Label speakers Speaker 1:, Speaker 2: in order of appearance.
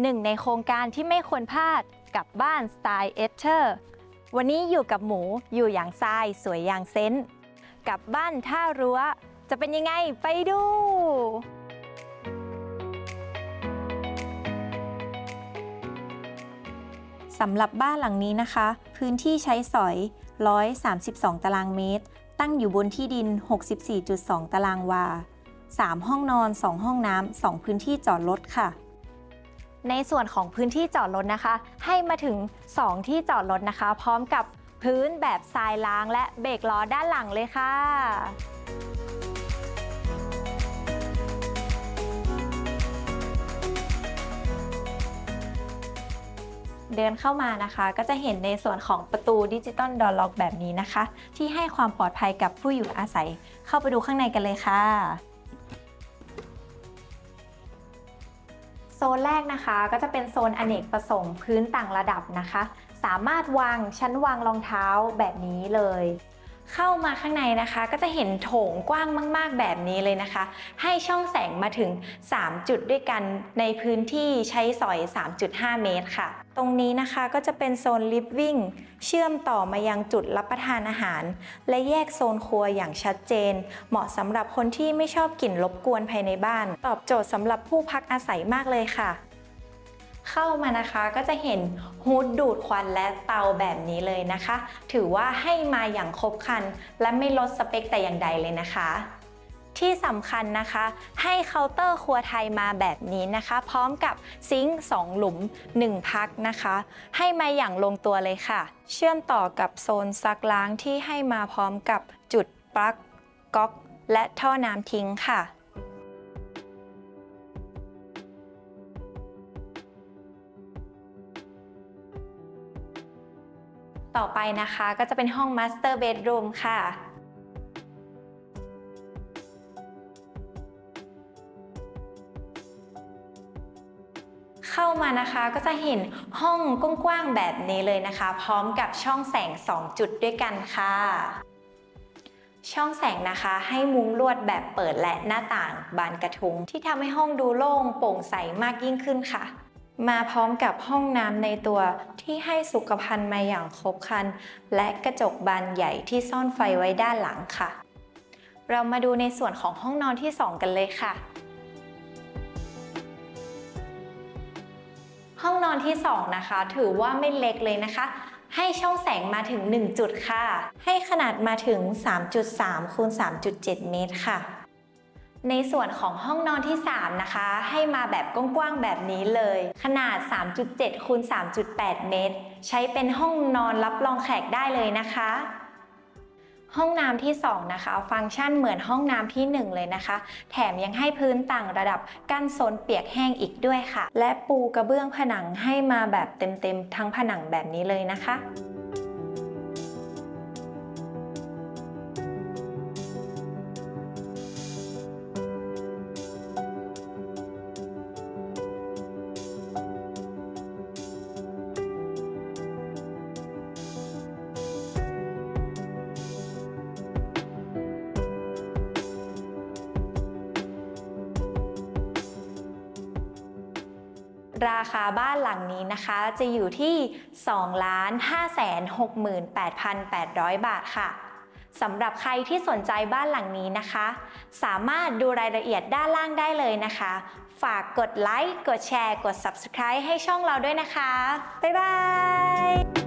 Speaker 1: หนึ่งในโครงการที่ไม่ควรพลาดกับบ้านสไตล์เอเ e อร์ วันนี้อยู่กับหมูอยู่อย่างทรายสวยอย่างเซนต์กับบ้านท่ารั้ว จะเป็นยังไงไปดู สำหรับบ้านหลังนี้นะคะ พื้นที่ใช้สอย 132 ตารางเมตร ตั้งอยู่บนที่ดิน 64.2 ตารางวา 3 ห้องนอน 2 ห้องน้ำ 2 พื้นที่จอดรถค่ะ ในส่วนของพื้นที่จอดรถนะคะ ให้มาถึง 2 ที่จอดรถนะคะ พร้อมกับพื้นแบบทรายล้างและเบรกล้อด้านหลังเลยค่ะเดินเข้ามานะคะก็จะเห็นในส่วนของประตูดิจิตอลดอร์ล็อกแบบนี้นะคะ ที่ให้ความปลอดภัยกับผู้อยู่อาศัย เข้าไปดูข้างในกันเลยค่ะ โซนแรกนะคะก็จะเป็นโซนอเนกประสงค์พื้นต่างระดับนะคะ สามารถวางชั้นวางรองเท้าแบบนี้เลย เข้ามาข้างในนะคะ ก็จะเห็นโถงกว้างมาก ๆ แบบนี้เลยนะคะ ให้ช่องแสงมาถึง 3 จุดด้วยกันในพื้นที่ใช้สอย 3.5 เมตรค่ะ ตรงนี้นะคะก็จะเป็นโซนลิฟวิ่งเชื่อมต่อมายังจุดรับประทานอาหาร และแยกโซนครัวอย่างชัดเจน เหมาะสำหรับคนที่ไม่ชอบกลิ่นรบกวนภายในบ้าน ตอบโจทย์สำหรับผู้พักอาศัยมากเลยค่ะ เข้ามานะคะก็จะเห็นฮูดดูดควันและเตาแบบนี้เลยนะคะ ถือว่าให้มาอย่างครบครัน และไม่ลดสเปคแต่อย่างใดเลยนะคะที่สำคัญนะคะ ให้เคาน์เตอร์ครัวไทยมาแบบนี้นะคะ พร้อมกับซิงค์2หลุม 1 พักนะคะ ให้มาอย่างลงตัวเลยค่ะ เชื่อมต่อกับโซนซักล้างที่ให้มาพร้อมกับจุดปลั๊กก๊อก และท่อน้ำทิ้งค่ะ ต่อไปนะคะก็จะเป็นห้อง Master Bedroom ค่ะ เข้ามานะคะก็จะเห็นห้องกว้างๆแบบนี้เลยนะคะ พร้อมกับช่องแสง 2 จุดด้วยกันค่ะ ช่องแสงนะคะให้มุ้งลวดแบบเปิดและหน้าต่างบานกระทุง ที่ทำให้ห้องดูโล่งโปร่งใสมากยิ่งขึ้นค่ะ มาพร้อมกับห้องน้ำในตัวที่ให้สุขภัณฑ์มาอย่างครบครัน และกระจกบานใหญ่ที่ซ่อนไฟไว้ด้านหลังค่ะ เรามาดูในส่วนของห้องนอนที่ 2 กันเลยค่ะ ห้องนอนที่ 2 นะคะ ถือว่าไม่เล็กเลยนะคะ ให้ช่องแสงมาถึง 1 จุดค่ะ ให้ขนาดมาถึง 3.3คูณ3.7 เมตรค่ะ ในส่วนของห้องนอนที่ 3 นะคะ ให้มาแบบกว้างๆแบบนี้เลย ขนาด 3.7คูณ3.8 เมตร ใช้เป็นห้องนอนรับรองแขกได้เลยนะคะ ห้องน้ำที่ 2 นะคะ ฟังก์ชันเหมือนห้องน้ำที่ 1 เลยนะคะ แถมยังให้พื้นต่างระดับกั้นโซนเปียกแห้งอีกด้วยค่ะ และปูกระเบื้องผนังให้มาแบบเต็มๆทั้งผนังแบบนี้เลยนะคะ ราคาบ้านหลังนี้นะคะจะอยู่ที่ 2 5 6 8 8 0 0 บาทค่ะสำหรับใครที่สนใจบ้านหลังนี้นะคะ สามารถดูรายละเอียดด้านล่างได้เลยนะคะ ฝากกดไลค์ กดแชร์ กด Subscribe ให้ช่องเราด้วยนะคะ บ๊ายบาย